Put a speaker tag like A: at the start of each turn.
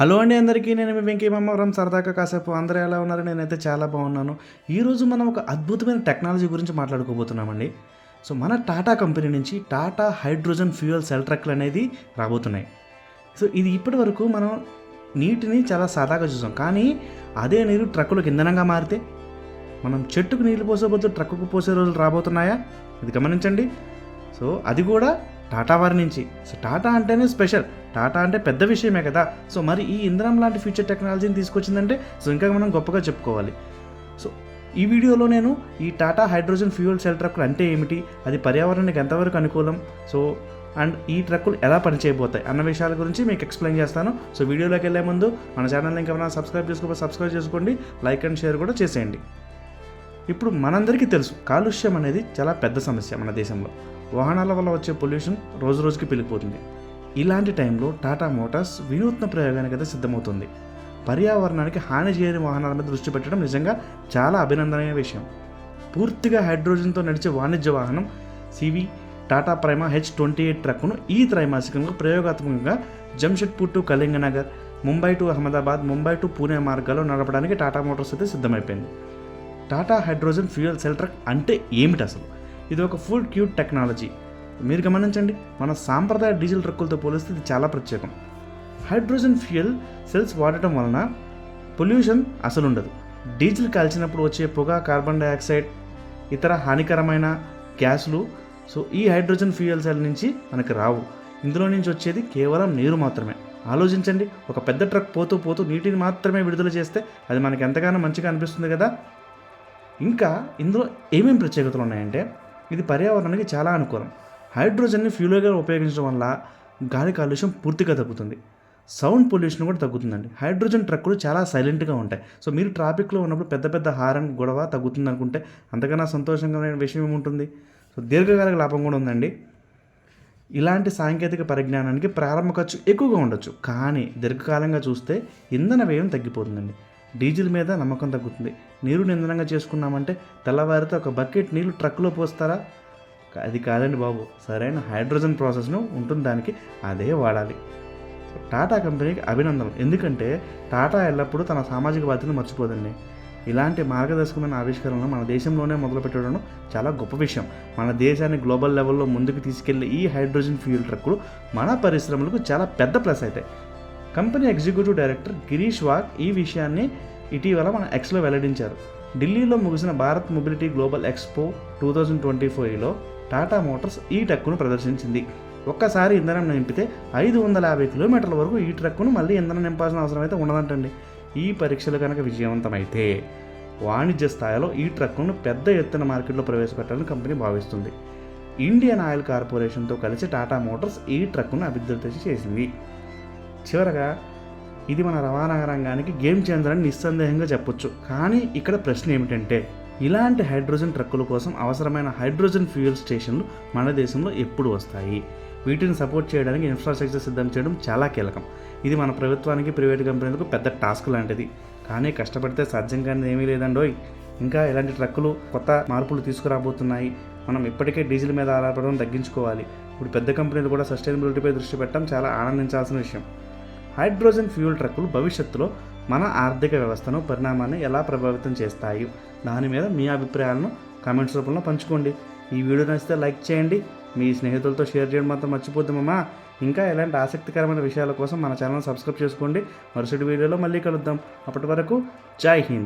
A: Hello అండి అందరికీ నేను మీ వెంకీ మమ్మవరం సరదాగా కాసేపు. అందరూ ఎలా ఉన్నారు? నేనైతే చాలా బాగున్నాను. ఈరోజు మనం ఒక అద్భుతమైన టెక్నాలజీ గురించి మాట్లాడుకోబోతున్నామండి. సో మన టాటా కంపెనీ నుంచి టాటా హైడ్రోజన్ ఫ్యూయల్ సెల్ ట్రక్లు అనేది రాబోతున్నాయి. సో ఇది ఇప్పటి వరకు మనం నీటిని చాలా సాదాగా చూసాం. కానీ అదే నీరు ట్రక్కులకు ఇంధనంగా మారితే మనం చెట్టుకు నీళ్ళు పోసే బదులు ట్రక్కుకు పోసే రోజులు రాబోతున్నాయా? ఇది గమనించండి. సో అది కూడా టాటా వారి నుంచి. సో టాటా అంటేనే స్పెషల్. టాటా అంటే పెద్ద విషయమే కదా. సో మరి ఈ ఇంధనం లాంటి ఫ్యూచర్ టెక్నాలజీని తీసుకొచ్చిందంటే సో ఇంకా మనం గొప్పగా చెప్పుకోవాలి. సో ఈ వీడియోలో నేను ఈ టాటా హైడ్రోజన్ ఫ్యూయల్ సెల్ ట్రక్కులు అంటే ఏమిటి? అది పర్యావరణానికి ఎంతవరకు అనుకూలం? సో అండ్ ఈ ట్రక్కులు ఎలా పనిచేయబోతాయి అన్న విషయాల గురించి మీకు ఎక్స్ప్లెయిన్ చేస్తాను. సో వీడియోలోకి వెళ్ళే ముందు మన ఛానల్ని ఇంకేమైనా సబ్స్క్రైబ్ చేసుకోకపోతే సబ్స్క్రైబ్ చేసుకోండి. లైక్ అండ్ షేర్ కూడా చేసేయండి. ఇప్పుడు మనందరికీ తెలుసు కాలుష్యం అనేది చాలా పెద్ద సమస్య మన దేశంలో. వాహనాల వల్ల వచ్చే పొల్యూషన్ రోజు రోజుకి పెరిగిపోతుంది. ఇలాంటి టైంలో టాటా మోటార్స్ వినూత్న ప్రయోగానికి అయితే సిద్ధమవుతుంది. పర్యావరణానికి హాని చేయని వాహనాల మీద దృష్టి పెట్టడం నిజంగా చాలా అభినందనీయ విషయం. పూర్తిగా హైడ్రోజన్తో నడిచే వాణిజ్య వాహనం CV Tata Prima H twenty eight ట్రక్ను ఈ త్రైమాసికంగా ప్రయోగాత్మకంగా Jamshedpur to Kalinganagar Mumbai to Ahmedabad Mumbai to Pune మార్గాల్లో నడపడానికి టాటా మోటార్స్ అయితే సిద్ధమైపోయింది. Tata hydrogen fuel cell truck అంటే ఏమిటి అసలు? ఇది ఒక ఫుల్ క్యూట్ టెక్నాలజీ. మీరు గమనించండి మన సాంప్రదాయ డీజిల్ ట్రక్కులతో పోలిస్తే ఇది చాలా ప్రత్యేకం. హైడ్రోజన్ ఫ్యూయల్ సెల్స్ వాడటం వలన పొల్యూషన్ అసలు ఉండదు డీజిల్ కాల్చినప్పుడు వచ్చే పొగ కార్బన్ డైఆక్సైడ్ ఇతర హానికరమైన గ్యాసులు సో ఈ హైడ్రోజన్ ఫ్యూయల్ సెల్ నుంచి మనకు రావు. ఇందులో నుంచి వచ్చేది కేవలం నీరు మాత్రమే. ఆలోచించండి ఒక పెద్ద ట్రక్ పోతూ పోతూ నీటిని మాత్రమే విడుదల చేస్తే అది మనకి ఎంతగానో మంచిగా అనిపిస్తుంది కదా? ఇంకా ఇందులో ఏమేమి ప్రత్యేకతలు ఉన్నాయంటే ఇది పర్యావరణానికి చాలా అనుకూలం. హైడ్రోజన్ని ఫ్యూయల్గా ఉపయోగించడం వల్ల గాలి కాలుష్యం పూర్తిగా తగ్గుతుంది. సౌండ్ పొల్యూషన్ కూడా తగ్గుతుందండి. హైడ్రోజన్ ట్రక్కులు చాలా సైలెంట్గా ఉంటాయి. సో మీరు ట్రాఫిక్లో ఉన్నప్పుడు పెద్ద పెద్ద హారన్ గొడవ తగ్గుతుంది అనుకుంటే అంతకన్నా సంతోషంగా విషయం ఏముంటుంది? సో దీర్ఘకాలిక లాభం కూడా ఉందండి. ఇలాంటి సాంకేతిక పరిజ్ఞానానికి ప్రారంభ ఖర్చు ఎక్కువగా ఉండొచ్చు. కానీ దీర్ఘకాలంగా చూస్తే ఇంధన వ్యయం తగ్గిపోతుందండి. డీజిల్ మీద నమ్మకం తగ్గుతుంది. నీరు నిందనంగా చేసుకున్నామంటే తెల్లవారితో ఒక బకెట్ నీళ్ళు ట్రక్లో పోస్తారా? అది కాదండి బాబు. సరైన హైడ్రోజన్ ప్రాసెస్ను ఉంటుంది దానికి అదే వాడాలి. టాటా కంపెనీకి అభినందనలు. ఎందుకంటే టాటా ఎల్లప్పుడూ తన సామాజిక బాధ్యతను మర్చిపోదండి. ఇలాంటి మార్గదర్శకమైన ఆవిష్కరణను మన దేశంలోనే మొదలుపెట్టడం చాలా గొప్ప విషయం. మన దేశాన్ని గ్లోబల్ లెవెల్లో ముందుకు తీసుకెళ్ళే ఈ హైడ్రోజన్ ఫ్యూయల్ ట్రక్కులు మన పరిశ్రమలకు చాలా పెద్ద ప్లస్ అవుతాయి company executive director Girish Wagh ఈ విషయాన్ని ఇటీవల మన ఎక్స్లో వెల్లడించారు. ఢిల్లీలో ముగిసిన Bharat mobility global expo two thousand twenty ఫోర్లో టాటా మోటార్స్ ఈ ట్రక్కును ప్రదర్శించింది. ఒక్కసారి ఇంధనం నింపితే ఐదు వందల యాభై కిలోమీటర్ల వరకు ఈ ట్రక్కును మళ్ళీ ఇంధనం నింపాల్సిన అవసరం అయితే ఉండదంటండి. ఈ పరీక్షలు కనుక విజయవంతమైతే వాణిజ్య స్థాయిలో ఈ ట్రక్కును పెద్ద ఎత్తున మార్కెట్లో ప్రవేశపెట్టాలని కంపెనీ భావిస్తుంది. ఇండియన్ ఆయిల్ కార్పొరేషన్తో కలిసి టాటా మోటార్స్ ఈ ట్రక్కును అభివృద్ధి చేసింది. చివరగా ఇది మన రవాణా రంగానికి గేమ్ చేంజర్ అని నిస్సందేహంగా చెప్పొచ్చు. కానీ ఇక్కడ ప్రశ్న ఏమిటంటే ఇలాంటి హైడ్రోజన్ ట్రక్కుల కోసం అవసరమైన హైడ్రోజన్ ఫ్యూయల్ స్టేషన్లు మన దేశంలో ఎప్పుడు వస్తాయి? వీటిని సపోర్ట్ చేయడానికి ఇన్ఫ్రాస్ట్రక్చర్ సిద్ధం చేయడం చాలా కీలకం. ఇది మన ప్రభుత్వానికి ప్రైవేట్ కంపెనీలకు పెద్ద టాస్క్ లాంటిది. కానీ కష్టపడితే సాధ్యం కానీ ఏమీ లేదండోయ్. ఇంకా ఇలాంటి ట్రక్కులు కొత్త మార్పులు తీసుకురాబోతున్నాయి. మనం ఇప్పటికే డీజిల్ మీద ఆధారపడడం తగ్గించుకోవాలి. ఇప్పుడు పెద్ద కంపెనీలు కూడా సస్టైనబిలిటీపై దృష్టి పెట్టడం చాలా ఆనందించాల్సిన విషయం. హైడ్రోజన్ ఫ్యూయల్ ట్రక్కులు భవిష్యత్తులో మన ఆర్థిక వ్యవస్థను పరిణామాన్ని ఎలా ప్రభావితం చేస్తాయి? దాని మీద మీ అభిప్రాయాలను కామెంట్స్ రూపంలో పంచుకోండి. ఈ వీడియో నచ్చితే లైక్ చేయండి. మీ స్నేహితులతో షేర్ చేయడం మాత్రం మర్చిపోద్దామమ్మా ఇంకా ఇలాంటి ఆసక్తికరమైన విషయాల కోసం మన ఛానల్ సబ్స్క్రైబ్ చేసుకోండి. మరుసటి వీడియోలో మళ్ళీ కలుద్దాం. అప్పటి వరకు జై హింద్.